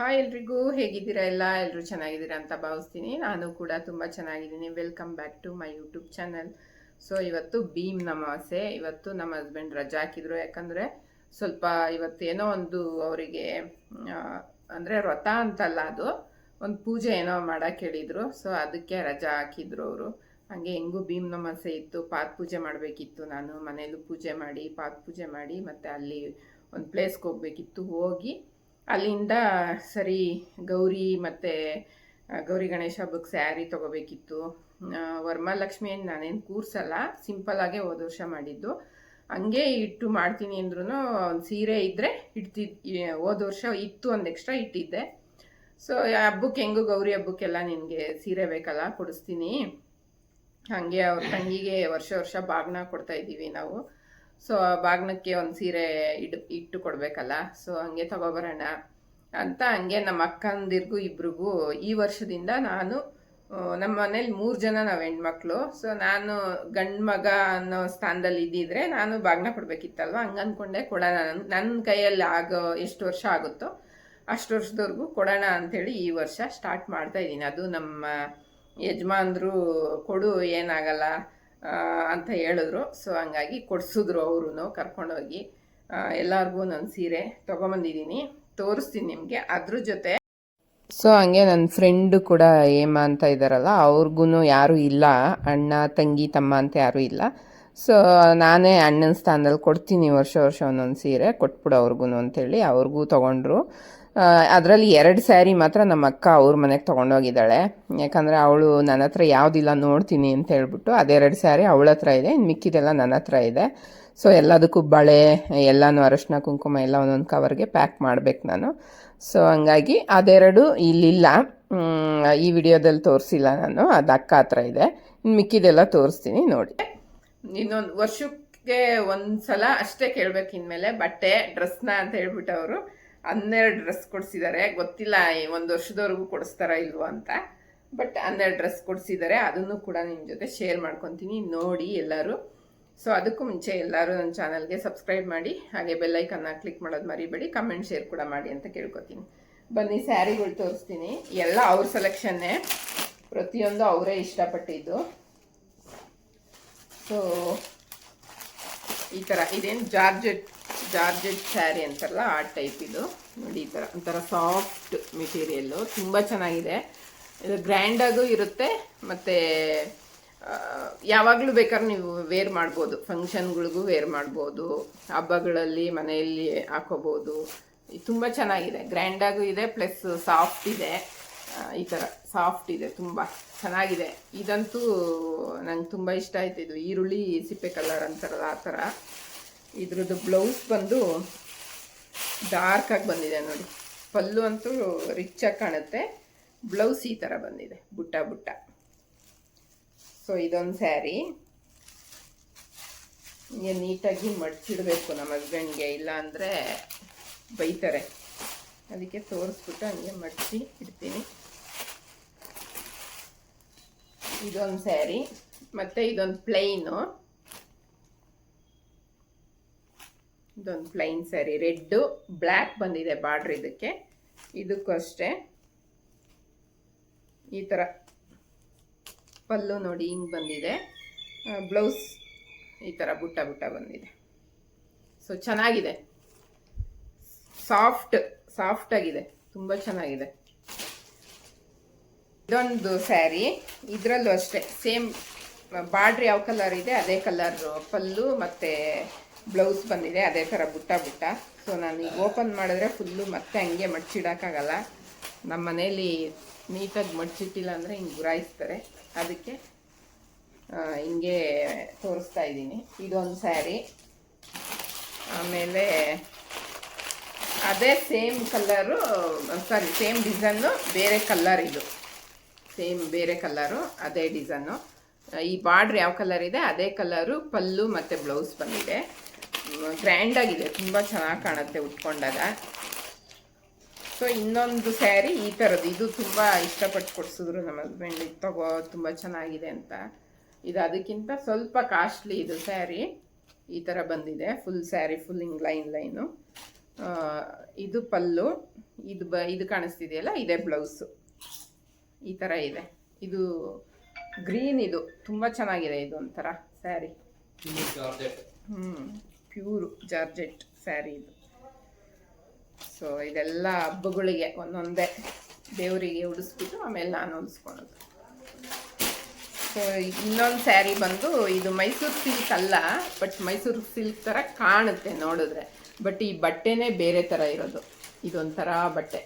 Hi ಎಲ್ರಿಗೂ, ಹೇಗಿದ್ದೀರಾ ಎಲ್ಲ? ಎಲ್ಲರೂ ಚೆನ್ನಾಗಿದ್ದೀರಾ ಅಂತ ಭಾವಿಸ್ತೀನಿ. ನಾನು ಕೂಡ ತುಂಬ ಚೆನ್ನಾಗಿದ್ದೀನಿ. Welcome back to my YouTube channel so ಇವತ್ತು ಭೀಮ್ ನಮಾಸೆ. ಇವತ್ತು ನಮ್ಮ ಹಸ್ಬೆಂಡ್ ರಜಾ ಹಾಕಿದ್ರು. ಯಾಕಂದರೆ ಸ್ವಲ್ಪ ಇವತ್ತು ಏನೋ ಒಂದು ಅವರಿಗೆ ಅಂದರೆ ವ್ರತ ಅಂತಲ್ಲ ಅದು. ಒಂದು ಪೂಜೆ ಏನೋ ಮಾಡೋಕ್ಕೆ ಹೇಳಿದರು. ಸೊ ಅದಕ್ಕೆ ರಜಾ ಹಾಕಿದ್ರು ಅವರು. ಹಾಗೆ ಹೆಂಗೂ ಭೀಮ್ ನಮಾಸೆ ಇತ್ತು. ಪಾತ್ ಪೂಜೆ ಮಾಡಬೇಕಿತ್ತು ನಾನು. ಮನೇಲೂ ಪೂಜೆ ಮಾಡಿ ಪಾತ್ ಪೂಜೆ ಮಾಡಿ ಮತ್ತು ಅಲ್ಲಿ ಒಂದು ಪ್ಲೇಸ್ಗೆ ಹೋಗ್ಬೇಕಿತ್ತು. ಹೋಗಿ ಅಲ್ಲಿಂದ ಸರಿ ಗೌರಿ ಮತ್ತು ಗೌರಿ ಗಣೇಶ ಹಬ್ಬಕ್ಕೆ ಸ್ಯಾರಿ ತೊಗೋಬೇಕಿತ್ತು. ವರ್ಮಲಕ್ಷ್ಮಿಯನ್ನು ನಾನೇನು ಕೂರ್ಸಲ್ಲ ಸಿಂಪಲ್ಲಾಗೆ ಹೋದ ವರ್ಷ ಮಾಡಿದ್ದು. ಹಂಗೆ ಇಟ್ಟು ಮಾಡ್ತೀನಿ ಅಂದ್ರೂ ಒಂದು ಸೀರೆ ಇದ್ದರೆ ಇಡ್ತಿದ್ ಈ- ಹೋದ ವರ್ಷ ಇತ್ತು ಒಂದು ಎಕ್ಸ್ಟ್ರಾ ಇಟ್ಟಿದ್ದೆ. ಸೊ ಹಬ್ಬಕ್ಕೆ ಹೆಂಗು ಗೌರಿ ಹಬ್ಬಕ್ಕೆಲ್ಲ ನಿನಗೆ ಸೀರೆ ಬೇಕಲ್ಲ, ಕೊಡಿಸ್ತೀನಿ. ಹಾಗೆ ಅವ್ರ ತಂಗಿಗೆ ವರ್ಷ ವರ್ಷ ಬಾಗ್ನ ಕೊಡ್ತಾ ಇದ್ದೀವಿ ನಾವು. ಸೊ ಬಾಗ್ನಕ್ಕೆ ಒಂದು ಸೀರೆ ಇಡ್, ಇಟ್ಟು ಕೊಡಬೇಕಲ್ಲ? ಸೊ ಹಂಗೆ ತಗೊಬರೋಣ ಅಂತ ಹಂಗೆ ನಮ್ಮ ಅಕ್ಕಂದಿರ್ಗೂ ಇಬ್ರಿಗೂ ಈ ವರ್ಷದಿಂದ ನಾನು ನಮ್ಮ ಮನೇಲಿ ಮೂರು ಜನ ನಾವು ಹೆಣ್ಮಕ್ಳು. ಸೊ ನಾನು ಗಂಡು ಮಗ ಅನ್ನೋ ಸ್ಥಾನದಲ್ಲಿ ಇದ್ದಿದ್ರೆ ನಾನು ಬಾಗ್ನ ಕೊಡಬೇಕಿತ್ತಲ್ವ? ಹಂಗೆ ಅಂದ್ಕೊಂಡೆ ಕೊಡೋಣ ನನ್ನ ಕೈಯಲ್ಲಿ ಆಗೋ ಎಷ್ಟು ವರ್ಷ ಆಗುತ್ತೋ ಅಷ್ಟು ವರ್ಷದವರೆಗೂ ಕೊಡೋಣ ಅಂಥೇಳಿ ಈ ವರ್ಷ ಸ್ಟಾರ್ಟ್ ಮಾಡ್ತಾ ಇದ್ದೀನಿ. ಅದು ನಮ್ಮ ಯಜಮಾನ್ರು ಕೊಡು ಏನಾಗಲ್ಲ. ಅಂತ ಹೇಳಿದ್ರು. ಸೊ ಹಂಗಾಗಿ ಕೊಡ್ಸಿದ್ರು ಅವರು ಕರ್ಕೊಂಡೋಗಿ ಎಲ್ಲರಿಗೂ ನನ್ನ ಸೀರೆ ತೊಗೊಂಬಂದಿದ್ದೀನಿ. ತೋರಿಸ್ತೀನಿ ನಿಮಗೆ. ಅದ್ರ ಜೊತೆ ಸೊ ಹಂಗೆ ನನ್ನ ಫ್ರೆಂಡು ಕೂಡ ಏಮ ಅಂತ ಇದ್ದಾರಲ್ಲ ಅವ್ರಿಗೂ ಯಾರೂ ಇಲ್ಲ. ಅಣ್ಣ, ತಂಗಿ, ತಮ್ಮ ಅಂತ ಯಾರೂ ಇಲ್ಲ. ಸೊ ನಾನೇ ಅಣ್ಣನ ಸ್ಥಾನದಲ್ಲಿ ಕೊಡ್ತೀನಿ ವರ್ಷ ವರ್ಷ ಒಂದೊಂದು ಸೀರೆ, ಕೊಟ್ಬಿಡು ಅವ್ರಿಗೂ ಅಂತೇಳಿ ಅವ್ರಿಗೂ ತೊಗೊಂಡ್ರು. ಅದರಲ್ಲಿ ಎರಡು ಸ್ಯಾರಿ ಮಾತ್ರ ನಮ್ಮ ಅಕ್ಕ ಅವ್ರ ಮನೆಗೆ ತೊಗೊಂಡೋಗಿದ್ದಾಳೆ. ಯಾಕಂದರೆ ಅವಳು ನನ್ನ ಹತ್ರ ಯಾವುದಿಲ್ಲ ನೋಡ್ತೀನಿ ಅಂತ ಹೇಳ್ಬಿಟ್ಟು ಅದೆರಡು ಸ್ಯಾರಿ ಅವಳ ಹತ್ರ ಇದೆ ಇನ್ನು ಮಿಕ್ಕಿದೆಲ್ಲ ನನ್ನ ಹತ್ರ ಇದೆ. ಸೊ ಎಲ್ಲದಕ್ಕೂ ಬಳೆ, ಎಲ್ಲನೂ ಅರಶಿನ, ಕುಂಕುಮ ಎಲ್ಲ ಒಂದೊಂದು ಕವರ್ಗೆ ಪ್ಯಾಕ್ ಮಾಡಬೇಕು ನಾನು. ಸೊ ಹಂಗಾಗಿ ಅದೆರಡು ಇಲ್ಲಿಲ್ಲ. ಈ ವಿಡಿಯೋದಲ್ಲಿ ತೋರಿಸಿಲ್ಲ ನಾನು. ಅದು ಅಕ್ಕ ಹತ್ರ ಇದೆ. ಇನ್ನು ಮಿಕ್ಕಿದೆಲ್ಲ ತೋರಿಸ್ತೀನಿ ನೋಡಿ. ಇನ್ನೊಂದು ವರ್ಷಕ್ಕೆ ಒಂದು ಸಲ ಅಷ್ಟೇ ಕೇಳ್ಬೇಕು ಇನ್ಮೇಲೆ ಬಟ್ಟೆ, ಡ್ರೆಸ್ನ ಅಂತ ಹೇಳ್ಬಿಟ್ಟು ಅವರು ಹನ್ನೆರಡು ಡ್ರೆಸ್ ಕೊಡಿಸಿದ್ದಾರೆ ಗೊತ್ತಿಲ್ಲ ಒಂದು ವರ್ಷದವರೆಗೂ ಕೊಡಿಸ್ತಾರ ಇಲ್ವೋ ಅಂತ. ಬಟ್ ಹನ್ನೆರಡು ಡ್ರೆಸ್ ಕೊಡಿಸಿದ್ದಾರೆ ಅದನ್ನು ಕೂಡ ನಿಮ್ಮ ಜೊತೆ ಶೇರ್ ಮಾಡ್ಕೊತೀನಿ ನೋಡಿ ಎಲ್ಲರೂ. ಸೊ, ಅದಕ್ಕೂ ಮುಂಚೆ ಎಲ್ಲರೂ ನನ್ನ ಚಾನಲ್ಗೆ ಸಬ್ಸ್ಕ್ರೈಬ್ ಮಾಡಿ, ಹಾಗೆ ಬೆಲ್ಲೈಕನ್ನ ಕ್ಲಿಕ್ ಮಾಡೋದು ಮರಿಬೇಡಿ. ಕಮೆಂಟ್, ಶೇರ್ ಕೂಡ ಮಾಡಿ ಅಂತ ಕೇಳ್ಕೊತೀನಿ. ಬನ್ನಿ, ಸ್ಯಾರಿಗಳು ತೋರಿಸ್ತೀನಿ. ಎಲ್ಲ ಅವ್ರ ಸೆಲೆಕ್ಷನ್ನೇ. ಪ್ರತಿಯೊಂದು ಅವರೇ ಇಷ್ಟಪಟ್ಟಿದ್ದು. ಸೊ, ಈ ಥರ ಇದೇನು ಜಾರ್ಜೆಟ್ ಜಾರ್ಜೆಟ್ ಸ್ಯಾರಿ ಅಂತಾರಲ್ಲ ಆ ಟೈಪ್ ಇದು. ನೋಡಿ ಈ ಥರ ಒಂಥರ ಸಾಫ್ಟ್ ಮೆಟೀರಿಯಲ್ಲು ತುಂಬ ಚೆನ್ನಾಗಿದೆ. ಇದು ಗ್ರ್ಯಾಂಡಾಗೂ ಇರುತ್ತೆ. ಮತ್ತು ಯಾವಾಗಲೂ ಬೇಕಾದ್ರೆ ನೀವು ವೇರ್ ಮಾಡ್ಬೋದು. ಫಂಕ್ಷನ್ಗಳಿಗೂ ವೇರ್ ಮಾಡ್ಬೋದು. ಹಬ್ಬಗಳಲ್ಲಿ ಮನೆಯಲ್ಲಿ ಹಾಕೋಬೋದು. ತುಂಬ ಚೆನ್ನಾಗಿದೆ. ಗ್ರ್ಯಾಂಡಾಗೂ ಇದೆ ಪ್ಲಸ್ ಸಾಫ್ಟ್ ಇದೆ. ಈ ಥರ ಸಾಫ್ಟ್ ಇದೆ ತುಂಬ. ಚೆನ್ನಾಗಿದೆ. ಇದಂತೂ ನಂಗೆ ತುಂಬ ಇಷ್ಟ ಆಯ್ತು. ಇದು ಈರುಳ್ಳಿ ಸಿಪ್ಪೆ ಕಲರ್ ಅಂತಾರಲ್ಲ ಆ ಥರ ಇದ್ರದ್ದು ಬ್ಲೌಸ್ ಬಂದು ಡಾರ್ಕ್ ಆಗಿ ಬಂದಿದೆ ನೋಡಿ. ಪಲ್ಲು ಅಂತೂ ಆಗಿ ಕಾಣುತ್ತೆ. ಬ್ಲೌಸ್ ಈ ಥರ ಬಂದಿದೆ, ಬುಟ್ಟ ಬುಟ್ಟ. ಸೊ ಇದೊಂದು ಸ್ಯಾರಿ ಹಿಂಗೆ ನೀಟಾಗಿ ಮಡ್ಚಿಡಬೇಕು ನಮ್ಮ ಹಸ್ಬೆಂಡ್ಗೆ ಇಲ್ಲ ಅಂದರೆ ಬೈತಾರೆ. ಅದಕ್ಕೆ ತೋರಿಸ್ಬಿಟ್ಟು ಹಂಗೆ ಮಡಚಿ ಇಡ್ತೀನಿ. ಇದೊಂದು ಸ್ಯಾರಿ ಮತ್ತು ಇದೊಂದು ಪ್ಲೈನು ಇದೊಂದು ಪ್ಲೈನ್ ಸ್ಯಾರಿ ರೆಡ್ಡು ಬ್ಲ್ಯಾಕ್ ಬಂದಿದೆ ಬಾರ್ಡ್ರ್ ಇದಕ್ಕೆ. ಇದಕ್ಕೂ ಅಷ್ಟೇ ಈ ಥರ ಪಲ್ಲು ನೋಡಿ ಹಿಂಗೆ ಬಂದಿದೆ. ಬ್ಲೌಸ್ ಈ ಥರ ಬುಟ್ಟ ಬುಟ್ಟ ಬಂದಿದೆ. ಸೊ ಚೆನ್ನಾಗಿದೆ. ಸಾಫ್ಟ್ ಸಾಫ್ಟ್ ಆಗಿದೆ. ತುಂಬ ಚೆನ್ನಾಗಿದೆ. ಇದೊಂದು ಸ್ಯಾರಿ ಇದರಲ್ಲೂ ಅಷ್ಟೇ. ಸೇಮ್ ಬಾರ್ಡ್ರ್ ಯಾವ ಕಲರ್ ಇದೆ, ಅದೇ ಕಲರ್ ಪಲ್ಲು ಮತ್ತು ಬ್ಲೌಸ್ ಬಂದಿದೆ, ಅದೇ ಥರ ಬುಟ್ಟ ಬುಟ್ಟ. ಸೊ ನಾನು ಈಗ ಓಪನ್ ಮಾಡಿದ್ರೆ ಫುಲ್ಲು ಮತ್ತೆ ಹಂಗೆ ಮಡ್ಚಿಡೋಕ್ಕಾಗಲ್ಲ. ನಮ್ಮ ಮನೇಲಿ ನೀಟಾಗಿ ಮಡ್ಚಿಟ್ಟಿಲ್ಲ ಅಂದರೆ ಹಿಂಗೆ ಗುರಾಯಿಸ್ತಾರೆ. ಅದಕ್ಕೆ ಹಿಂಗೆ ತೋರಿಸ್ತಾ ಇದ್ದೀನಿ. ಇದೊಂದು ಸ್ಯಾರಿ. ಆಮೇಲೆ ಅದೇ same colour sari same design, ಬೇರೆ ಕಲ್ಲರ್ ಇದು. ಸೇಮ್ ಬೇರೆ ಕಲ್ಲರು ಅದೇ ಡಿಸೈನು. ಈ ಬಾರ್ಡ್ರ್ ಯಾವ ಕಲರ್ ಇದೆ, ಅದೇ ಕಲರು, ಪಲ್ಲು ಮತ್ತು ಬ್ಲೌಸ್ ಬಂದಿದೆ. ಗ್ರ್ಯಾಂಡಾಗಿದೆ ತುಂಬ ಚೆನ್ನಾಗಿ ಕಾಣುತ್ತೆ ಉಟ್ಕೊಂಡಾಗ. ಸೊ ಇನ್ನೊಂದು ಸ್ಯಾರಿ ಈ ಥರದ್ದು ಇದು ತುಂಬ ಇಷ್ಟಪಟ್ಟು ಕೊಡಿಸಿದ್ರು ನಮ್ಮ ಹಸ್ಬೆಂಡ್ ಇದು ತಗೋ ತುಂಬ ಚೆನ್ನಾಗಿದೆ ಅಂತ. ಇದು ಅದಕ್ಕಿಂತ ಸ್ವಲ್ಪ ಕಾಸ್ಟ್ಲಿ ಇದು ಸ್ಯಾರಿ. ಈ ಥರ ಬಂದಿದೆ ಫುಲ್ ಸ್ಯಾರಿ ಫುಲ್ ಹಿಂಗ್ ಲೈನ್ ಲೈನು ಇದು ಪಲ್ಲು ಇದು ಬ ಇದು ಕಾಣಿಸ್ತಿದೆಯಲ್ಲ ಇದೇ ಬ್ಲೌಸು ಈ ಥರ ಇದೆ. ಇದು ಗ್ರೀನ್ ಇದು. ತುಂಬ ಚೆನ್ನಾಗಿದೆ ಇದು ಒಂಥರ ಸ್ಯಾರಿ. ಹ್ಞೂ ಪ್ಯೂರು ಜಾರ್ಜೆಟ್ ಸ್ಯಾರಿ ಇದು. ಸೊ ಇದೆಲ್ಲ ಹಬ್ಬಗಳಿಗೆ ಒಂದೊಂದೇ ದೇವರಿಗೆ ಉಡಿಸ್ಬಿಟ್ಟು ಆಮೇಲೆ ನಾನು ಉಡಿಸ್ಕೊಳೋದು. ಸೊ ಇನ್ನೊಂದು ಸ್ಯಾರಿ ಬಂದು ಇದು ಮೈಸೂರು ಸಿಲ್ಕ್ ಅಲ್ಲ ಬಟ್ ಮೈಸೂರು ಸಿಲ್ಕ್ ಥರ ಕಾಣುತ್ತೆ ನೋಡಿದ್ರೆ. ಬಟ್ ಈ ಬಟ್ಟೆನೇ ಬೇರೆ ಥರ ಇರೋದು. ಇದೊಂಥರ ಬಟ್ಟೆ.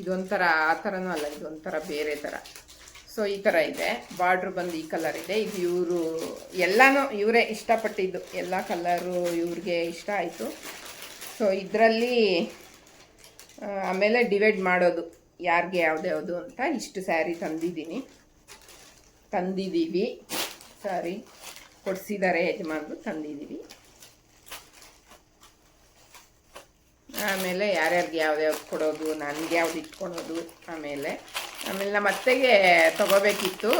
ಇದೊಂಥರ ಆ ಥರನೂ ಅಲ್ಲ ಇದೊಂಥರ ಬೇರೆ ಥರ ಸೊ, ಈ ಥರ ಇದೆ. ಬಾರ್ಡ್ರ್ ಬಂದು ಈ ಕಲರ್ ಇದೆ. ಇದು ಇವರು ಎಲ್ಲನೂ ಇವರೇ ಇಷ್ಟಪಟ್ಟಿದ್ದು. ಎಲ್ಲ ಕಲರು ಇವ್ರಿಗೆ ಇಷ್ಟ ಆಯಿತು. ಸೊ ಇದರಲ್ಲಿ ಆಮೇಲೆ ಡಿವೈಡ್ ಮಾಡೋದು. ಯಾರಿಗೆ ಯಾವ್ದು ಯಾವುದು ಅಂತ ಇಷ್ಟು ಸ್ಯಾರಿ ತಂದಿದ್ದೀನಿ. ತಂದಿದ್ದೀವಿ. ಸಾರಿ ಕೊಡಿಸಿದ್ದಾರೆ ಯಜಮಾನ್ರು, ತಂದಿದ್ದೀವಿ. ಆಮೇಲೆ ಯಾರ್ಯಾರಿಗೆ ಯಾವ್ದ್ಯಾವ್ದು ಕೊಡೋದು, ನನಗೆ ಯಾವ್ದು ಇಟ್ಕೊಳೋದು, ಆಮೇಲೆ ಆಮೇಲೆ ನಮ್ಮ ಅತ್ತೆಗೆ ತಗೋಬೇಕಿತ್ತು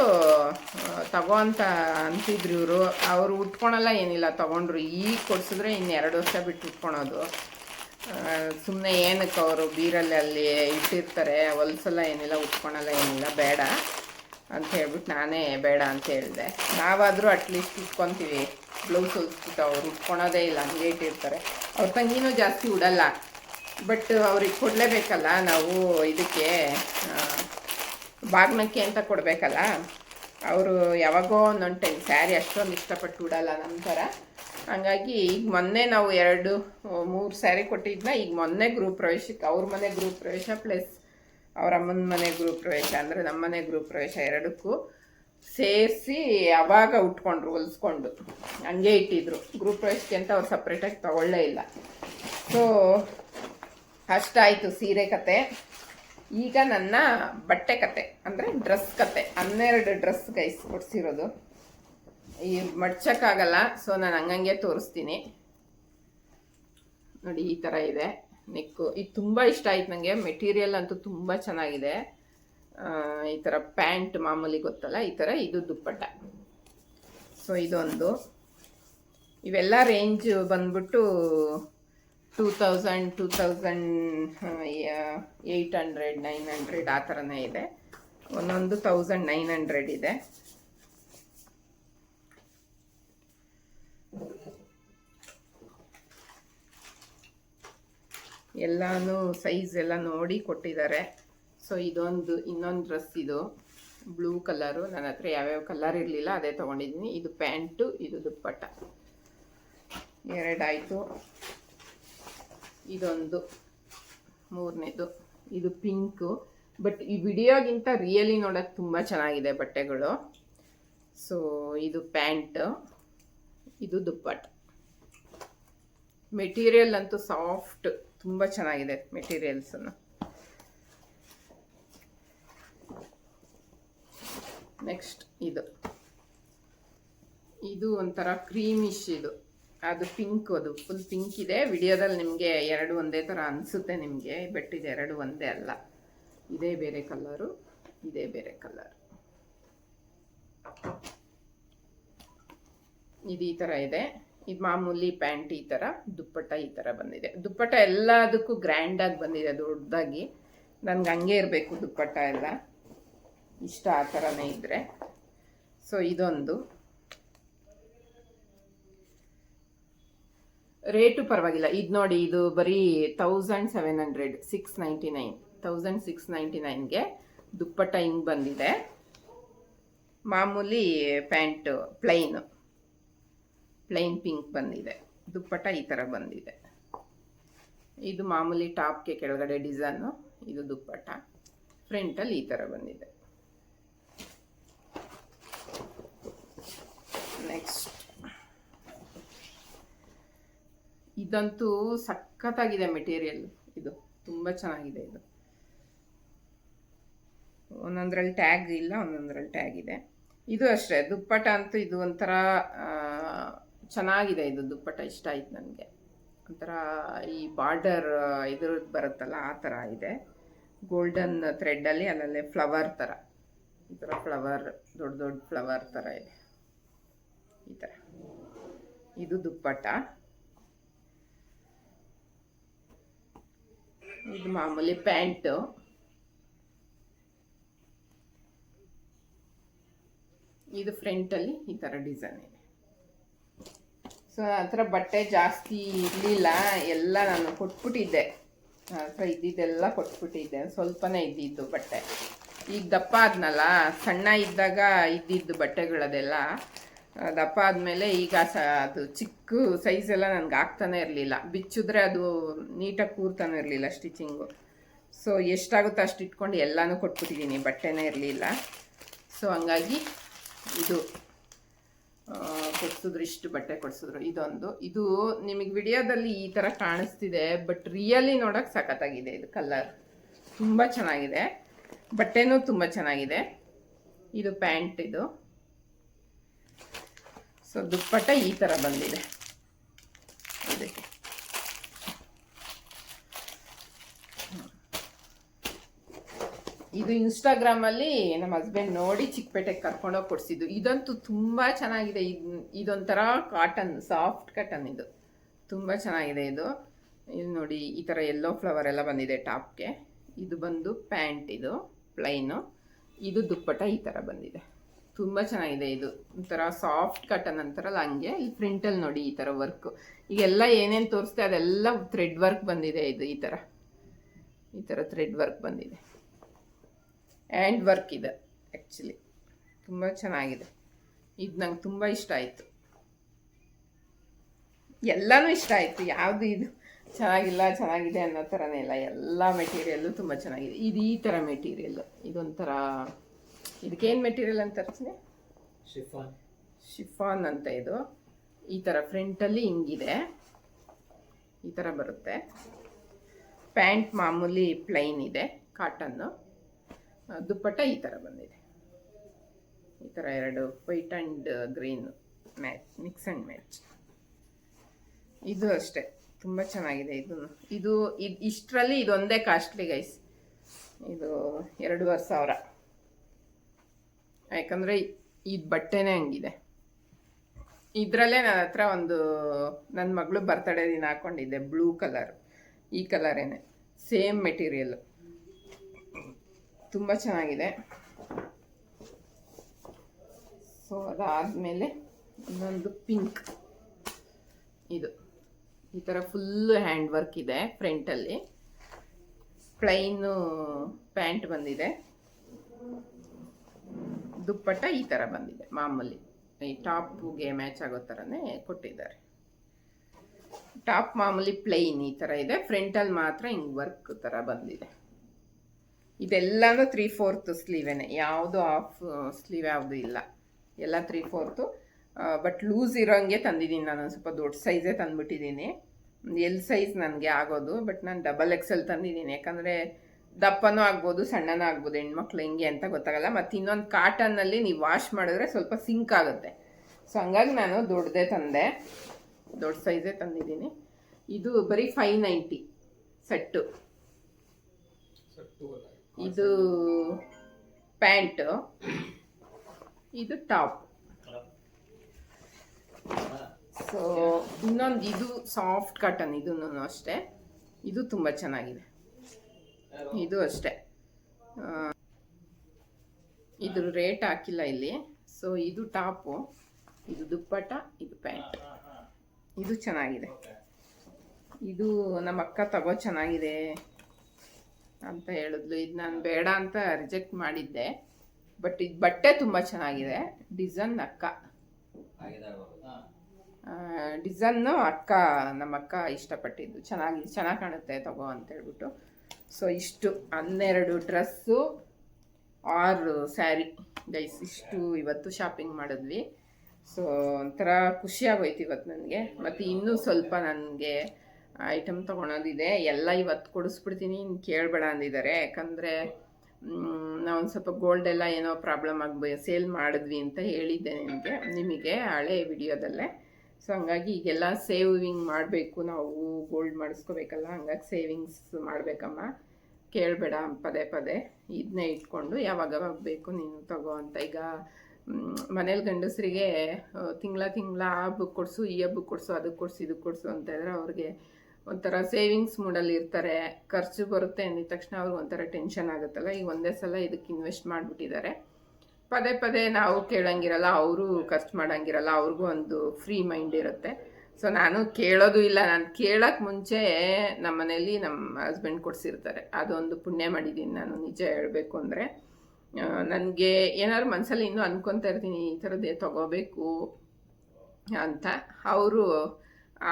ತಗೋ ಅಂತ ಅಂತಿದ್ರು ಇವರು. ಅವರು ಉಟ್ಕೊಳಲ್ಲ ಏನಿಲ್ಲ ತಗೊಂಡ್ರು. ಈಗ ಕೊಡಿಸಿದ್ರೆ ಇನ್ನು ಎರಡು ವರ್ಷ ಬಿಟ್ಟು ಉಟ್ಕೊಳೋದು. ಸುಮ್ಮನೆ ಏನಕ್ಕೆ ಅವರು ಬೀರಲ್ಲಿ ಅಲ್ಲಿ ಇಟ್ಟಿರ್ತಾರೆ, ಹೊಲ್ಸಲ್ಲ ಏನಿಲ್ಲ, ಉಟ್ಕೊಳಲ್ಲ ಏನಿಲ್ಲ, ಬೇಡ ಅಂತ ಹೇಳ್ಬಿಟ್ಟು ನಾನೇ ಬೇಡ ಅಂತ ಹೇಳಿದೆ. ನಾವಾದರೂ ಅಟ್ಲೀಸ್ಟ್ ಇಟ್ಕೊತೀವಿ ಬ್ಲೌಸ್ ಹೊಲ್ಸ್ಬಿಟ್ಟು ಅವ್ರು ಉಟ್ಕೊಳೋದೇ ಇಲ್ಲ, ಹಂಗೆ ಇಟ್ಟಿರ್ತಾರೆ. ಅವ್ರ ತಂಗಿನೂ ಜಾಸ್ತಿ ಉಡಲ್ಲ. ಬಟ್ ಅವ್ರಿಗೆ ಕೊಡಲೇಬೇಕಲ್ಲ ನಾವು ಇದಕ್ಕೆ ಬಾಗ್ನಕ್ಕೆ ಅಂತ ಕೊಡಬೇಕಲ್ಲ? ಅವರು ಯಾವಾಗೋ ಒಂದೊಂದು ಟೈಮ್ ಸ್ಯಾರಿ ಅಷ್ಟೊಂದು ಇಷ್ಟಪಟ್ಟು ಉಡಲ್ಲ ನಮ್ಮ ಥರ. ಹಂಗಾಗಿ ಈಗ ಮೊನ್ನೆ ನಾವು ಎರಡು, ಮೂರು ಸ್ಯಾರಿ ಕೊಟ್ಟಿದ್ನ, ಈಗ ಮೊನ್ನೆ ಗೃಹ ಪ್ರವೇಶಕ್ಕೆ ಅವ್ರ ಮನೆ ಗೃಹ ಪ್ರವೇಶ ಪ್ಲಸ್ ಅವ್ರ ಅಮ್ಮನ ಮನೆ ಗೃಹ ಪ್ರವೇಶ ಅಂದರೆ ನಮ್ಮ ಮನೆ ಗೃಹ ಪ್ರವೇಶ ಎರಡಕ್ಕೂ ಸೇರಿಸಿ ಅವಾಗ ಉಟ್ಕೊಂಡ್ರು, ಹೊಲಿಸ್ಕೊಂಡು. ಹಂಗೆ ಇಟ್ಟಿದ್ರು. ಗ್ರೂಪ್ ಪ್ರವೇಶಕ್ಕೆ ಅಂತ ಅವ್ರು ಸಪ್ರೇಟಾಗಿ ತಗೊಳ್ಳೇ ಇಲ್ಲ. ಸೊ ಅಷ್ಟಾಯಿತು ಸೀರೆ ಕತೆ. ಈಗ ನನ್ನ ಬಟ್ಟೆ ಕತೆ, ಅಂದರೆ ಡ್ರೆಸ್ ಕತೆ. ಹನ್ನೆರಡು ಡ್ರೆಸ್ ಗೈಸ್ ಕೊಡ್ಸಿರೋದು. ಈ ಮಡ್ಚಕ್ಕಾಗಲ್ಲ ಸೊ ನಾನು ಹಂಗಂಗೆ ತೋರಿಸ್ತೀನಿ. ನೋಡಿ, ಈ ಥರ ಇದೆ. ನೆಕ್ಕು ಇದು ತುಂಬ ಇಷ್ಟ ಆಯ್ತು ನನಗೆ ಮೆಟೀರಿಯಲ್ ಅಂತೂ ತುಂಬ ಚೆನ್ನಾಗಿದೆ. ಈ ಥರ ಪ್ಯಾಂಟ್ ಮಾಮೂಲಿ ಗೊತ್ತಲ್ಲ? ಈ ಥರ ಇದು ದುಪ್ಪಟ್ಟ. ಸೊ ಇದೊಂದು. ಇವೆಲ್ಲ ರೇಂಜ್ ಬಂದ್ಬಿಟ್ಟು two thousand two thousand eight hundred nine hundred ಆ ಥರನೇ ಇದೆ. ಒಂದೊಂದು ತೌಸಂಡ್ ನೈನ್ ಹಂಡ್ರೆಡ್ ಇದೆ. ಎಲ್ಲಾನು ಸೈಜ್ ಎಲ್ಲ ನೋಡಿ ಕೊಟ್ಟಿದ್ದಾರೆ. ಸೊ ಇದೊಂದು, ಇನ್ನೊಂದು ಡ್ರೆಸ್ ಇದು. ಬ್ಲೂ ಕಲರು ನನ್ನ ಹತ್ರ ಯಾವ್ಯಾವ ಕಲರ್ ಇರಲಿಲ್ಲ, ಅದೇ ತೊಗೊಂಡಿದ್ದೀನಿ. ಇದು ಪ್ಯಾಂಟು, ಇದು ದುಪ್ಪಟ್ಟ. ಎರಡಾಯಿತು. ಇದೊಂದು. ಮೂರನೇದು. ಇದು ಪಿಂಕು. ಬಟ್ ಈ ವಿಡಿಯೋಗಿಂತ ರಿಯಲಿ ನೋಡೋಕ್ಕೆ ತುಂಬ ಚೆನ್ನಾಗಿದೆ ಬಟ್ಟೆಗಳು. ಸೊ, ಇದು ಪ್ಯಾಂಟ್. ಇದು ದುಪ್ಪಟ್ಟು. ಮೆಟೀರಿಯಲ್ ಅಂತೂ ಸಾಫ್ಟ್. ತುಂಬ ಚೆನ್ನಾಗಿದೆ ಮೆಟೀರಿಯಲ್ಸನ್ನು ನೆಕ್ಸ್ಟ್ ಇದು. ಇದು ಒಂಥರ ಕ್ರೀಮಿಶ್ ಇದು. ಅದು ಪಿಂಕ್ ಅದು ಫುಲ್ ಪಿಂಕ್ ಇದೆ. ವಿಡಿಯೋದಲ್ಲಿ ನಿಮಗೆ ಎರಡು ಒಂದೇ ಥರ ಅನಿಸುತ್ತೆ ನಿಮಗೆ ಬಟ್ ಇದು ಎರಡು ಒಂದೇ ಅಲ್ಲ. ಇದೇ ಬೇರೆ ಕಲರು ಇದೇ ಬೇರೆ ಕಲರ್ ಇದು ಈ ಥರ ಇದೆ. ಇದು ಮಾಮೂಲಿ ಪ್ಯಾಂಟ್ ಈ ಥರ ದುಪ್ಪಟ್ಟ ಈ ಥರ ಬಂದಿದೆ. ದುಪ್ಪಟ್ಟ ಎಲ್ಲದಕ್ಕೂ ಗ್ರ್ಯಾಂಡಾಗಿ ಬಂದಿದೆ, ದೊಡ್ಡದಾಗಿ. ನನಗೆ ಹಂಗೆ ಇರಬೇಕು ದುಪ್ಪಟ್ಟ ಎಲ್ಲ. ಇಷ್ಟ ಆ ಥರನೇ ಇದ್ದರೆ ಸೊ ಇದೊಂದು. ರೇಟು ಪರವಾಗಿಲ್ಲ. ಇದು ನೋಡಿ, ಇದು ಬರೀ thousand seven hundred six ninety nine thousand six ninety ನೈನ್ಗೆ ದುಪ್ಪಟ್ಟ ಹಿಂಗೆ ಬಂದಿದೆ. ಮಾಮೂಲಿ ಪ್ಯಾಂಟ್ ಪ್ಲೈನ್ ಪ್ಲೈನ್ ಪಿಂಕ್ ಬಂದಿದೆ. ದುಪ್ಪಟ್ಟ ಈ ಥರ ಬಂದಿದೆ. ಇದು ಮಾಮೂಲಿ ಟಾಪ್ಗೆ ಕೆಳಗಡೆ ಡಿಸೈನು ಇದು ದುಪ್ಪಟ್ಟ. ಫ್ರಂಟಲ್ಲಿ ಈ ಥರ ಬಂದಿದೆ. ನೆಕ್ಸ್ಟ್ ಇದಂತೂ ಸಖತ್ತಾಗಿದೆ ಮೆಟೀರಿಯಲ್. ಇದು ತುಂಬ ಚೆನ್ನಾಗಿದೆ ಇದು. ಒಂದೊಂದ್ರಲ್ಲಿ ಟ್ಯಾಗ್ ಇಲ್ಲ, ಒಂದೊಂದ್ರಲ್ಲಿ ಟ್ಯಾಗ್ ಇದೆ. ಇದು ಅಷ್ಟೇ ದುಪ್ಪಟ ಅಂತೂ ಇದು ಒಂಥರ ಚೆನ್ನಾಗಿದೆ ಇದು ದುಪ್ಪಟ ಇಷ್ಟ ಆಯ್ತು ನನಗೆ. ಒಂಥರ ಈ ಬಾರ್ಡರ್ ಇದ್ರದ್ದು ಬರುತ್ತಲ್ಲ, ಆ ಥರ ಇದೆ. ಗೋಲ್ಡನ್ ಥ್ರೆಡ್ಡಲ್ಲಿ ಅಲ್ಲಲ್ಲೇ ಫ್ಲವರ್ ಥರ. ಈ ಥರ ಫ್ಲವರ್ ದೊಡ್ಡ ದೊಡ್ಡ ಫ್ಲವರ್ ಥರ ಇದೆ. ಈ ಥರ. ಇದು ದುಪ್ಪಟ್ಟ. ಇದು ಮಾಮೂಲಿ ಪ್ಯಾಂಟು. ಇದು ಫ್ರಂಟಲ್ಲಿ ಈ ಥರ ಡಿಸೈನ್ ಇದೆ. ಸೊ ಆ ಥರ ಬಟ್ಟೆ ಜಾಸ್ತಿ ಇರಲಿಲ್ಲ ಎಲ್ಲ ನಾನು ಕೊಟ್ಬಿಟ್ಟಿದ್ದೆ. ನನ್ನ ಹತ್ರ ಇದ್ದಿದ್ದೆಲ್ಲ ಕೊಟ್ಬಿಟ್ಟಿದ್ದೆ ಸ್ವಲ್ಪನೇ ಇದ್ದಿದ್ದು ಬಟ್ಟೆ. ಈಗ ದಪ್ಪ ಆದ್ನಲ್ಲ ಸಣ್ಣ ಇದ್ದಾಗ ಇದ್ದಿದ್ದು ಬಟ್ಟೆಗಳದೆಲ್ಲ. ಆ, ದಪ್ಪ ಆದಮೇಲೆ ಈಗ ಸ ಅದು ಚಿಕ್ಕ ಸೈಜ್ ಎಲ್ಲ ನನಗೆ ಆಗ್ತಾನೆ ಇರಲಿಲ್ಲ. ಬಿಚ್ಚಿದ್ರೆ ಅದು ನೀಟಾಗಿ ಕೂರ್ತಾನೆ ಇರಲಿಲ್ಲ ಸ್ಟಿಚಿಂಗು ಸೊ ಎಷ್ಟಾಗುತ್ತೋ ಅಷ್ಟು ಇಟ್ಕೊಂಡು ಎಲ್ಲನೂ ಕೊಟ್ಬಿಟ್ಟಿದ್ದೀನಿ ಬಟ್ಟೆನೇ ಇರಲಿಲ್ಲ. ಸೊ ಹಂಗಾಗಿ ಇದು ಕೊಡ್ಸಿದ್ರು, ಇಷ್ಟು ಬಟ್ಟೆ ಕೊಡ್ಸಿದ್ರು. ಇದೊಂದು. ಇದು ನಿಮಗೆ ವಿಡಿಯೋದಲ್ಲಿ ಈ ಥರ ಕಾಣಿಸ್ತಿದೆ ಬಟ್ ರಿಯಲಿ ನೋಡೋಕೆ ಸಖತ್ತಾಗಿದೆ ಇದು ಕಲರ್ ತುಂಬ ಚೆನ್ನಾಗಿದೆ. ಬಟ್ಟೆನೂ ತುಂಬ ಚೆನ್ನಾಗಿದೆ. ಇದು ಪ್ಯಾಂಟ್ ಇದು. ಸೊ ದುಪ್ಪಟ್ಟ ಈ ಥರ ಬಂದಿದೆ. ಅದಕ್ಕೆ ಇದು ಇನ್ಸ್ಟಾಗ್ರಾಮಲ್ಲಿ ನಮ್ಮ ಹಸ್ಬೆಂಡ್ ನೋಡಿ ಚಿಕ್ಕಪೇಟೆಗೆ ಕರ್ಕೊಂಡೋಗಿ ಕೊಡಿಸಿದ್ದು. ಇದಂತೂ ತುಂಬ ಚೆನ್ನಾಗಿದೆ. ಇದು, ಇದೊಂಥರ ಕಾಟನ್ ಸಾಫ್ಟ್ ಕಾಟನ್ ಇದು. ತುಂಬ ಚೆನ್ನಾಗಿದೆ ಇದು. ಇದು ನೋಡಿ, ಈ ಥರ ಎಲ್ಲೋ ಫ್ಲವರ್ ಎಲ್ಲ ಬಂದಿದೆ ಟಾಪ್ಗೆ. ಇದು ಬಂದು ಪ್ಯಾಂಟ್ ಇದು ಪ್ಲೈನು ಇದು ದುಪ್ಪಟ್ಟ ಈ ಥರ ಬಂದಿದೆ. ತುಂಬ ಚೆನ್ನಾಗಿದೆ ಇದು. ಒಂಥರ ಸಾಫ್ಟ್ ಕಟ್ ಅಂತಾರಲ್ಲ ಹಂಗೆ ಈ ಪ್ರಿಂಟಲ್ಲಿ ನೋಡಿ ಈ ಥರ ವರ್ಕ್ ಈಗೆಲ್ಲ ಏನೇನು ತೋರಿಸ್ತೆ ಅದೆಲ್ಲ ಥ್ರೆಡ್ ವರ್ಕ್ ಬಂದಿದೆ ಇದು ಈ ಥರ ಈ ಥರ ಥ್ರೆಡ್ ವರ್ಕ್ ಬಂದಿದೆ. ಹ್ಯಾಂಡ್ ವರ್ಕ್ ಇದೆ ಆ್ಯಕ್ಚುಲಿ ತುಂಬ ಚೆನ್ನಾಗಿದೆ. ಇದು ನಂಗೆ ತುಂಬ ಇಷ್ಟ ಆಯಿತು. ಎಲ್ಲನೂ ಇಷ್ಟ ಆಯಿತು. ಯಾವುದು ಇದು? ಚೆನ್ನಾಗಿಲ್ಲ, ಚೆನ್ನಾಗಿದೆ ಅನ್ನೋ ಥರನೇ ಇಲ್ಲ. ಎಲ್ಲ ಮೆಟೀರಿಯಲ್ಲು ತುಂಬ ಚೆನ್ನಾಗಿದೆ. ಇದು ಈ ಥರ ಮೆಟೀರಿಯಲ್ ಇದೊಂಥರ ಇದಕ್ಕೇನು ಮೆಟೀರಿಯಲ್ ಅಂತ ಅರ್ಚನೆ ಶಿಫಾನ್. ಶಿಫಾನ್ ಅಂತ ಇದು. ಈ ಥರ ಫ್ರಂಟಲ್ಲಿ ಹಿಂಗಿದೆ ಈ ಥರ ಬರುತ್ತೆ. ಪ್ಯಾಂಟ್ ಮಾಮೂಲಿ ಪ್ಲೈನ್ ಇದೆ ಕಾಟನ್ನು ದುಪ್ಪಟ್ಟ ಈ ಥರ ಬಂದಿದೆ. ಈ ಥರ ಎರಡು white and green match mix and match ಇದು ಅಷ್ಟೇ. ತುಂಬ ಚೆನ್ನಾಗಿದೆ ಇದು. ಇದು ಇದು ಇಷ್ಟರಲ್ಲಿ ಇದೊಂದೇ ಕಾಸ್ಟ್ಲಿ ಗೈಸ್ ಇದು ಎರಡೂವರೆ ಸಾವಿರ. ಯಾಕಂದರೆ ಈ ಬಟ್ಟೆನೇ ಹಂಗಿದೆ. ಇದರಲ್ಲೇ ನನ್ನ ಹತ್ರ ಒಂದು ನನ್ನ ಮಗಳು ಬರ್ತಡೇ ದಿನ ಹಾಕ್ಕೊಂಡಿದ್ದೆ ಬ್ಲೂ ಕಲರ್ ಈ ಕಲರೇನೆ ಸೇಮ್ ಮೆಟೀರಿಯಲ್ಲು ತುಂಬ ಚೆನ್ನಾಗಿದೆ. ಸೊ ಅದಾದಮೇಲೆ ಇನ್ನೊಂದು ಪಿಂಕ್ ಇದು. ಈ ಥರ ಫುಲ್ಲು ಹ್ಯಾಂಡ್ ವರ್ಕ್ ಇದೆ ಫ್ರಂಟಲ್ಲಿ ಪ್ಲೈನು ಪ್ಯಾಂಟ್ ಬಂದಿದೆ. ದುಪ್ಪಟ್ಟ ಈ ಥರ ಬಂದಿದೆ. ಮಾಮೂಲಿ ಈ ಟಾಪ್ಗೆ ಮ್ಯಾಚ್ ಆಗೋ ಥರನೇ ಕೊಟ್ಟಿದ್ದಾರೆ. ಟಾಪ್ ಮಾಮೂಲಿ ಪ್ಲೈನ್ ಈ ಥರ ಇದೆ. ಫ್ರಂಟಲ್ಲಿ ಮಾತ್ರ ಹಿಂಗೆ ವರ್ಕ್ ಥರ ಬಂದಿದೆ. ಇದೆಲ್ಲನೂ ತ್ರೀ ಫೋರ್ತ್ ಸ್ಲೀವೇನೆ. ಯಾವುದು ಆಫ್ ಸ್ಲೀವ್ ಯಾವುದು ಇಲ್ಲ. ಎಲ್ಲ ತ್ರೀ ಫೋರ್ತು ಬಟ್ ಲೂಸ್ ಇರೋಂಗೆ ತಂದಿದ್ದೀನಿ ನಾನು. ಸ್ವಲ್ಪ ದೊಡ್ಡ ಸೈಜೇ ತಂದುಬಿಟ್ಟಿದ್ದೀನಿ. ಎಲ್ ಸೈಜ್ ನನಗೆ ಆಗೋದು ಬಟ್ ನಾನು ಡಬಲ್ ಎಕ್ಸೆಲ್ ತಂದಿದ್ದೀನಿ. ಯಾಕಂದರೆ ದಪ್ಪನೂ ಆಗ್ಬೋದು ಸಣ್ಣನೂ ಆಗ್ಬೋದು ಹೆಣ್ಮಕ್ಳು ಹೆಂಗೆ ಅಂತ ಗೊತ್ತಾಗಲ್ಲ. ಮತ್ತು ಇನ್ನೊಂದು ಕಾಟನ್ನಲ್ಲಿ ನೀವು ವಾಶ್ ಮಾಡಿದ್ರೆ ಸ್ವಲ್ಪ ಸಿಂಕ್ ಆಗುತ್ತೆ. ಸೊ ಹಂಗಾಗಿ ನಾನು ದೊಡ್ಡದೇ ತಂದೆ. ದೊಡ್ಡ ಸೈಜೇ ತಂದಿದ್ದೀನಿ. ಇದು ಬರೀ ಫೈವ್ ನೈಂಟಿ ಸೆಟ್ಟು. ಇದು ಪ್ಯಾಂಟು. ಇದು ಟಾಪ್. ಸೊ ಇನ್ನೊಂದು ಇದು ಸಾಫ್ಟ್ ಕಾಟನ್ ಇದೂ ಅಷ್ಟೇ. ಇದು ತುಂಬ ಚೆನ್ನಾಗಿದೆ. ಇದು ಅಷ್ಟೇ. ಇದು ರೇಟ್ ಹಾಕಿಲ್ಲ ಇಲ್ಲಿ. ಸೊ ಇದು ಟಾಪು ಇದು ದುಪ್ಪಟ್ಟ, ಇದು ಪ್ಯಾಂಟ್ ಇದು ಚೆನ್ನಾಗಿದೆ. ಇದು ನಮ್ಮ ಅಕ್ಕ ತಗೋ ಚೆನ್ನಾಗಿದೆ ಅಂತ ಹೇಳಿದ್ಲು. ಇದು ನಾನು ಬೇಡ ಅಂತ ರಿಜೆಕ್ಟ್ ಮಾಡಿದ್ದೆ. ಬಟ್ ಇದು ಬಟ್ಟೆ ತುಂಬ ಚೆನ್ನಾಗಿದೆ. ಡಿಸೈನ್ ಅಕ್ಕ. ಡಿಸೈನ್ನು ಅಕ್ಕ, ನಮ್ಮ ಅಕ್ಕ ಇಷ್ಟಪಟ್ಟಿದ್ದು. ಚೆನ್ನಾಗಿ ಚೆನ್ನಾಗಿ ಕಾಣುತ್ತೆ ತಗೋ ಅಂತ ಹೇಳ್ಬಿಟ್ಟು. ಸೊ ಇಷ್ಟು ಹನ್ನೆರಡು ಡ್ರೆಸ್ಸು, ಆರು ಸ್ಯಾರಿ. ಗೈಸ್ ಇಷ್ಟು ಇವತ್ತು ಶಾಪಿಂಗ್ ಮಾಡಿದ್ವಿ. ಸೊ ಒಂಥರ ಖುಷಿಯಾಗೋಯ್ತು ಇವತ್ತು ನನಗೆ. ಮತ್ತು ಇನ್ನೂ ಸ್ವಲ್ಪ ನನಗೆ ಐಟಮ್ ತೊಗೊಳೋದಿದೆ. ಎಲ್ಲ ಇವತ್ತು ಕೊಡಿಸ್ಬಿಡ್ತೀನಿ. ಇನ್ನು ಕೇಳಬೇಡ ಅಂದಿದ್ದಾರೆ. ಯಾಕಂದರೆ ನಾವು ಒಂದು ಸ್ವಲ್ಪ ಗೋಲ್ಡ್ ಎಲ್ಲ ಏನೋ ಪ್ರಾಬ್ಲಮ್ ಆಗಿ ಸೇಲ್ ಮಾಡಿದ್ವಿ ಅಂತ ಹೇಳಿದ್ದೆ ನಿಮಗೆ ನಿಮಗೆ ಹಳೆ ವಿಡಿಯೋದಲ್ಲೇ ಸೊ ಹಂಗಾಗಿ ಈಗೆಲ್ಲ ಸೇವಿಂಗ್ ಮಾಡಬೇಕು, ನಾವು ಗೋಲ್ಡ್ ಮಾಡಿಸ್ಕೋಬೇಕಲ್ಲ, ಹಂಗಾಗಿ ಸೇವಿಂಗ್ಸ್ ಮಾಡಬೇಕಮ್ಮ. ಕೇಳಬೇಡ, ಪದೇ ಪದೇ. ಇದನ್ನೇ ಇಟ್ಕೊಂಡು ಯಾವಾಗ ಬೇಕು ನೀನು ತಗೋ ಅಂತ. ಈಗ ಮನೇಲಿ ಗಂಡಸರಿಗೆ ತಿಂಗಳ ತಿಂಗಳ ಆ ಬುಕ್ ಕೊಡಿಸು, ಈ ಹಬ್ಬಕ್ಕೆ ಕೊಡಿಸು ಅದಕ್ಕೆ ಕೊಡಿಸು ಇದಕ್ಕೆ ಕೊಡಿಸು ಅಂತ ಹೇಳಿದ್ರೆ ಅವ್ರಿಗೆ ಒಂಥರ ಸೇವಿಂಗ್ಸ್ ಮೂಡಲ್ಲಿ ಇರ್ತಾರೆ. ಖರ್ಚು ಬರುತ್ತೆ ಅಂದಿದ ತಕ್ಷಣ ಅವ್ರಿಗೆ ಒಂಥರ ಟೆನ್ಷನ್ ಆಗುತ್ತಲ್ಲ. ಈಗ ಒಂದೇ ಸಲ ಇದಕ್ಕೆ ಇನ್ವೆಸ್ಟ್ ಮಾಡಿಬಿಟ್ಟಿದ್ದಾರೆ. ಪದೇ ಪದೇ ನಾವು ಕೇಳಂಗಿರಲ್ಲ, ಅವರು ಖರ್ಚು ಮಾಡಂಗಿರಲ್ಲ, ಅವ್ರಿಗೂ ಒಂದು ಫ್ರೀ ಮೈಂಡ್ ಇರುತ್ತೆ. ಸೊ ನಾನು ಕೇಳೋದು ಇಲ್ಲ. ನಾನು ಕೇಳೋಕ್ಕೆ ಮುಂಚೆ ನಮ್ಮ ಮನೇಲಿ ನಮ್ಮ ಹಸ್ಬೆಂಡ್ ಕೊಡಿಸಿರ್ತಾರೆ. ಅದೊಂದು ಪುಣ್ಯ ಮಾಡಿದ್ದೀನಿ ನಾನು, ನಿಜ ಹೇಳಬೇಕು ಅಂದರೆ. ನನಗೆ ಏನಾದ್ರು ಮನಸ್ಸಲ್ಲಿ ಇನ್ನೂ ಅನ್ಕೊತಾ ಇರ್ತೀನಿ, ಈ ಥರದ್ದೇ ತಗೋಬೇಕು ಅಂತ. ಅವರು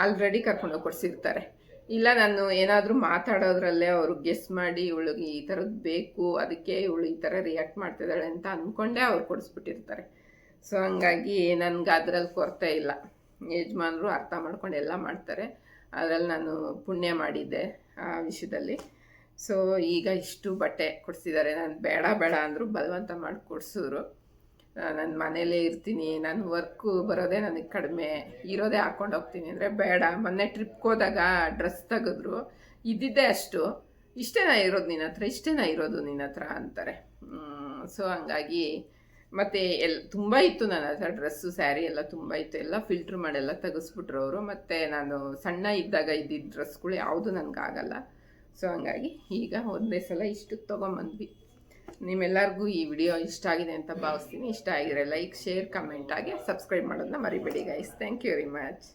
ಆಲ್ರೆಡಿ ಕರ್ಕೊಂಡೋಗಿ ಕೊಡಿಸಿರ್ತಾರೆ. ಇಲ್ಲ, ನಾನು ಏನಾದರೂ ಮಾತಾಡೋದ್ರಲ್ಲೇ ಅವರು ಗೆಸ್ ಮಾಡಿ ಇವಳಿಗೆ ಈ ಥರದ್ದು ಬೇಕು, ಅದಕ್ಕೆ ಇವಳು ಈ ಥರ ರಿಯಾಕ್ಟ್ ಮಾಡ್ತಿದ್ದಾಳೆ ಅಂತ ಅಂದ್ಕೊಂಡೇ ಅವ್ರು ಕೊಡಿಸ್ಬಿಟ್ಟಿರ್ತಾರೆ. ಸೊ ಹಂಗಾಗಿ ನನಗೆ ಅದರಲ್ಲಿ ಕೊರತೆ ಇಲ್ಲ. ಯಜಮಾನರು ಅರ್ಥ ಮಾಡ್ಕೊಂಡು ಎಲ್ಲ ಮಾಡ್ತಾರೆ. ಅದರಲ್ಲಿ ನಾನು ಪುಣ್ಯ ಮಾಡಿದ್ದೆ ಆ ವಿಷಯದಲ್ಲಿ. ಸೊ ಈಗ ಇಷ್ಟು ಬಟ್ಟೆ ಕೊಡಿಸಿದ್ದಾರೆ. ನಾನು ಬೇಡ ಬೇಡ ಅಂದರು ಬಲವಂತ ಮಾಡಿ ಕೊಡಿಸಿದ್ರು. ನನ್ನ ಮನೇಲೇ ಇರ್ತೀನಿ, ನಾನು ವರ್ಕು ಬರೋದೇ ನನಗೆ ಕಡಿಮೆ. ಇರೋದೇ ಹಾಕ್ಕೊಂಡು ಹೋಗ್ತೀನಿ ಅಂದರೆ ಬೇಡ. ಮೊನ್ನೆ ಟ್ರಿಪ್ಗೆ ಹೋದಾಗ ಡ್ರೆಸ್ ತೆಗೆದ್ರು. ಇದ್ದಿದ್ದೇ ಅಷ್ಟು. ಇಷ್ಟೇನಾ ಇರೋದು ನಿನ್ನ ಹತ್ರ ಇಷ್ಟೇನಾ ಇರೋದು ನಿನ್ನ ಹತ್ರ ಅಂತಾರೆ. ಸೊ ಹಂಗಾಗಿ ಮತ್ತು ಎಲ್, ತುಂಬ ಇತ್ತು ನನ್ನ ಹತ್ರ ಡ್ರೆಸ್ಸು ಸ್ಯಾರಿ ಎಲ್ಲ ತುಂಬ ಇತ್ತು. ಎಲ್ಲ ಫಿಲ್ಟ್ರ್ ಮಾಡೆಲ್ಲ ತೆಗೆಸ್ಬಿಟ್ರು ಅವರು. ಮತ್ತು ನಾನು ಸಣ್ಣ ಇದ್ದಾಗ ಇದ್ದಿದ್ದ ಡ್ರೆಸ್ಗಳು ಯಾವುದು ನನಗಾಗಲ್ಲ ಸೊ ಹಂಗಾಗಿ ಈಗ ಒಂದೇ ಸಲ ಇಷ್ಟಕ್ಕೆ ತೊಗೊಂಬಂದ್ವಿ. ನಿಮ್ಮೆಲ್ಲರಿಗೂ ಈ ವಿಡಿಯೋ ಇಷ್ಟ ಆಗಿದೆ ಅಂತ ಭಾವಿಸ್ತೀನಿ. ಇಷ್ಟ ಆಗಿದ್ರೆ ಲೈಕ್ ಶೇರ್ ಕಮೆಂಟ್ ಆಗಿ ಸಬ್ಸ್ಕ್ರೈಬ್ ಮಾಡೋದನ್ನ ಮರಿಬೇಡಿ guys thank you very much